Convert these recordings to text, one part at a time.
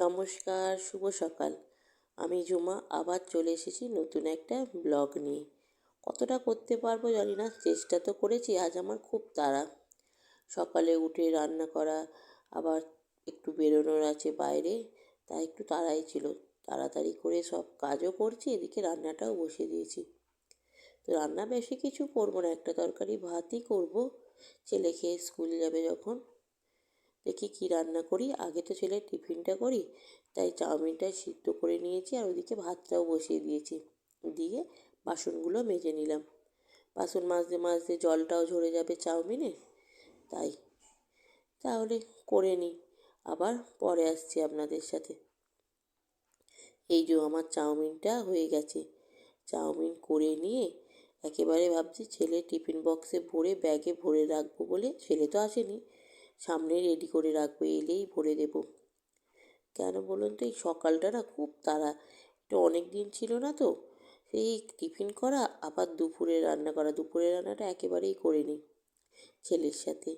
নমস্কার, শুভ সকাল। আমি জুমা আবার চলে এসেছি নতুন একটা ব্লগ নিয়ে। কতটা করতে পারব জানি না, চেষ্টা তো করেছি, আজ আমার খুব তাড়া। সকালে উঠে রান্না করা, আবার একটু বেরোনোর আছে বাইরে, তাই একটু তাড়াই ছিল। তাড়াতাড়ি করে সব কাজও করছি, এদিকে রান্নাটাও বসিয়ে দিয়েছি। তো রান্না বেশি কিছু করব না, একটা তরকারি ভাতই করব। ছেলে খেয়ে স্কুল যাবে যখন। দেখি কি রান্না করি। আগে তো ছেলের টিফিনটা করি, তাই চাউমিনটা সিদ্ধ করে নিয়েছি আর ওদিকে ভাতটাও বসিয়ে দিয়েছি। দিয়ে বাসনগুলো মেজে নিলাম। বাসন মাজতে মাজতে জলটাও ঝরে যাবে চাউমিনে, তাই। তাহলে করে নিই, আবার পরে আসছি আপনাদের সাথে। এই যে আমার চাউমিনটা হয়ে গেছে। চাউমিন করে নিয়ে একেবারে ভাবছি ছেলে টিফিন বক্সে ভরে ব্যাগে ভরে রাখব বলে, ছেলে তো আসেনি। সামনে রেডি করে রাখব, এলেই ভরে দেব। কেন বলুন তো, এই সকালটা না খুব তাড়া। এটা অনেক দিন ছিল না তো, সেই টিফিন করা, আবার দুপুরে রান্না করা। দুপুরে রান্নাটা একেবারেই করে নিই ছেলের সাথে।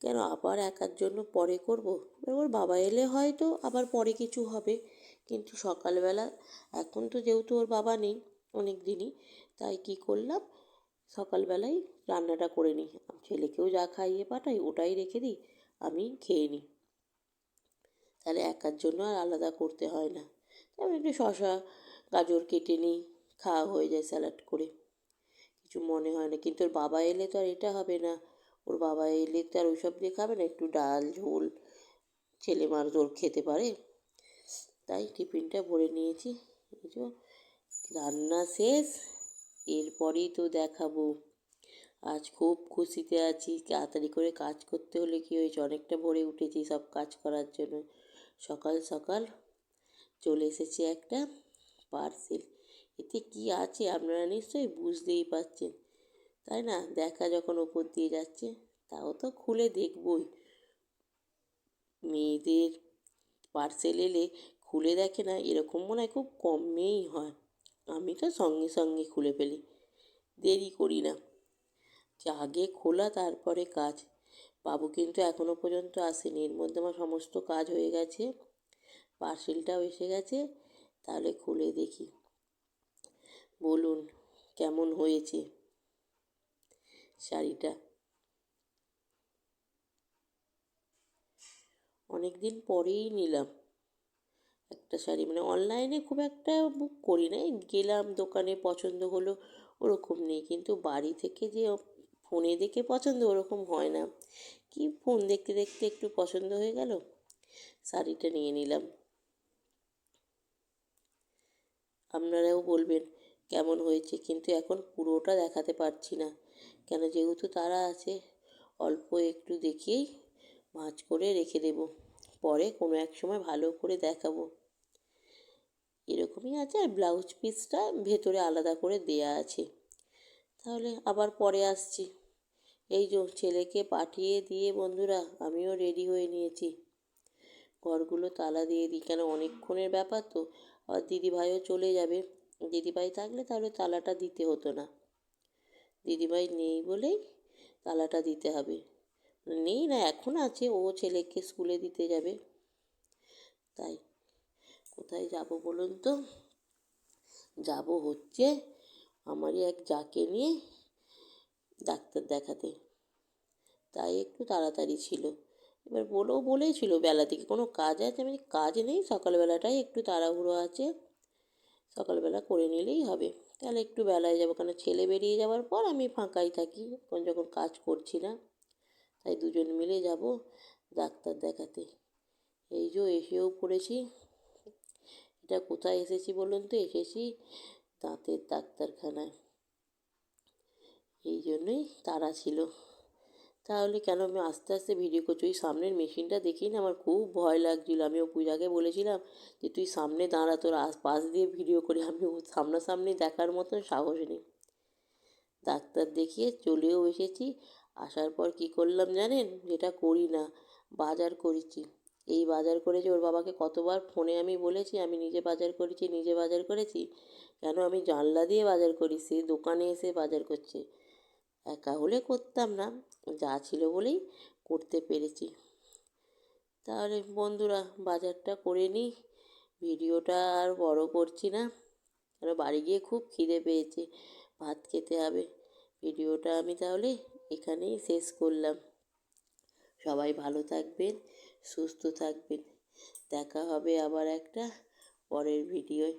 কেন আবার একার জন্য পরে করব? ওর বাবা এলে হয়তো আবার পরে কিছু হবে। কিন্তু সকালবেলা, এখন তো যেহেতু ওর বাবা নেই অনেক দিনই তাই কি করলাম সকালবেলায় রান্নাটা করে নিই। ছেলেকেও যা খাইয়ে পাঠাই, ওটাই রেখে দিই, আমি খেয়ে নিই। তাহলে একার জন্য আর আলাদা করতে হয় না। আমি একটু শশা গাজর কেটে নিই, খাওয়া হয়ে যায় স্যালাড করে। কিছু মনে হয় না, কিন্তু ওর বাবা এলে তো আর এটা হবে না। ওর বাবা এলে তো আর ওইসব দিয়ে খাবে না, একটু ডাল, ঝোল, ছেলে মার তোর খেতে পারে। তাই টিফিনটা ভরে নিয়েছি। রান্না শেষ। এরপরেই তো দেখাবো। আজ খুব খুশিতে আছি। তাড়াতাড়ি করে কাজ করতে হলে কী হয়েছে? অনেকটা ভরে উঠেছি সব কাজ করার জন্য। সকাল সকাল চলে এসেছে একটা পার্সেল এতে কি আছে আপনারা নিশ্চয়ই বুঝতেই পারছেন। তাই না? দেখা যখন ওপর দিয়ে যাচ্ছে, তাও তো খুলে দেখবই। মেয়েদের পার্সেল এলে খুলে দেখে না, এরকম মনে হয় খুব কমেই হয়। আমি তো সঙ্গে সঙ্গে খুলে ফেলি। দেরি করি না। আগে খোলা, তারপরে কাজ। বাবু কিন্তু এখনও পর্যন্ত আসেনি। এর মধ্যে আমার সমস্ত কাজ হয়ে গেছে। পার্সেলটাও এসে গেছে। তাহলে খুলে দেখি। বলুন, কেমন হয়েছে শাড়িটা? অনেক দিন পরেই নিলাম। একটা শাড়ি। মানে অনলাইনে খুব একটা বুক করি না গেলাম দোকানে, পছন্দ হলো ওরকম নেই। কিন্তু বাড়ি থেকে যে ফোনে দেখে পছন্দ ওরকম হয় না। কি ফোন দেখতে দেখতে একটু পছন্দ হয়ে গেল? শাড়িটা নিয়ে নিলাম। আপনারাও বলবেন, কেমন হয়েছে? কিন্তু এখন পুরোটা দেখাতে পারছি না। কেন যেহেতু তারা আছে, অল্প একটু দেখিয়েই ভাঁজ করে রেখে দেব। পরে কোনো এক সময় ভালো করে দেখাবো। এরকমই আছে আর ব্লাউজ পিসটা ভেতরে আলাদা করে দেয়া আছে। তাহলে আবার পরে আসছি। এই যে ছেলেকে পাঠিয়ে দিয়ে বন্ধুরা, আমিও রেডি হয়ে নিয়েছি। ঘরগুলো তালা দিয়ে দিই, কেন অনেকক্ষণের ব্যাপার তো। আর দিদিভাইও চলে যাবে। দিদিভাই থাকলে তাহলে তালাটা দিতে হতো না। দিদিভাই নেই বলেই তালাটা দিতে হবে। নেই না, এখন আছে। ও ছেলেকে স্কুলে দিতে যাবে। তাই কোথায় যাব বলুন তো? যাব হচ্ছে আমারই এক যাকে নিয়ে ডাক্তার দেখাতে। তাই একটু তাড়াতাড়ি ছিল। এবার বলেও বলেছিল বেলা থেকে। কোনো কাজ আছে? আমি কাজ নেই, সকালবেলাটাই একটু তাড়াহুড়ো আছে। সকালবেলা করে নিলেই হবে। তাহলে একটু বেলায় যাব। কারণ ছেলে বেরিয়ে যাওয়ার পর আমি ফাঁকাই থাকি। এখন যখন কাজ করছি না, তাই দুজন মিলে যাব ডাক্তার দেখাতে। এই যে এসেও পড়েছি। এটা কোথায় এসেছি বলুন তো? এসেছি দাঁতের ডাক্তারখানায়। এই জন্যই তারা ছিল। তাহলে কেন আমি আস্তে আস্তে ভিডিও করছি? ওই সামনের মেশিনটা দেখেই না আমার খুব ভয় লাগছিল। আমি ও পূজাকে বলেছিলাম যে, তুই সামনে দাঁড়া, তোর আস, পাশ দিয়ে ভিডিও করি। আমি ও সামনাসামনি দেখার মতন সাহস নেই। ডাক্তার দেখিয়ে চলেও এসেছি। আসার পর কি করলাম জানেন? যেটা করি না, বাজার করেছি। এই বাজার করেছি, ওর বাবাকে কতবার ফোনে আমি বলেছি, আমি নিজে বাজার করেছি, নিজে বাজার করেছি। কেন আমি জানলা দিয়ে বাজার করি, সে দোকানে এসে বাজার করছে। একা হলে করতাম না, যা ছিল বলেই করতে পেরেছি। তাহলে বন্ধুরা, বাজারটা করে নিই, ভিডিওটা আর বড় করছি না। কেন বাড়ি গিয়ে খুব খিদে পেয়েছে, ভাত খেতে হবে। ভিডিওটা আমি তাহলে এখানেই শেষ করলাম। সবাই ভালো থাকবেন সুস্থ থাকবেন। দেখা হবে আবার একটা পরের ভিডিওয়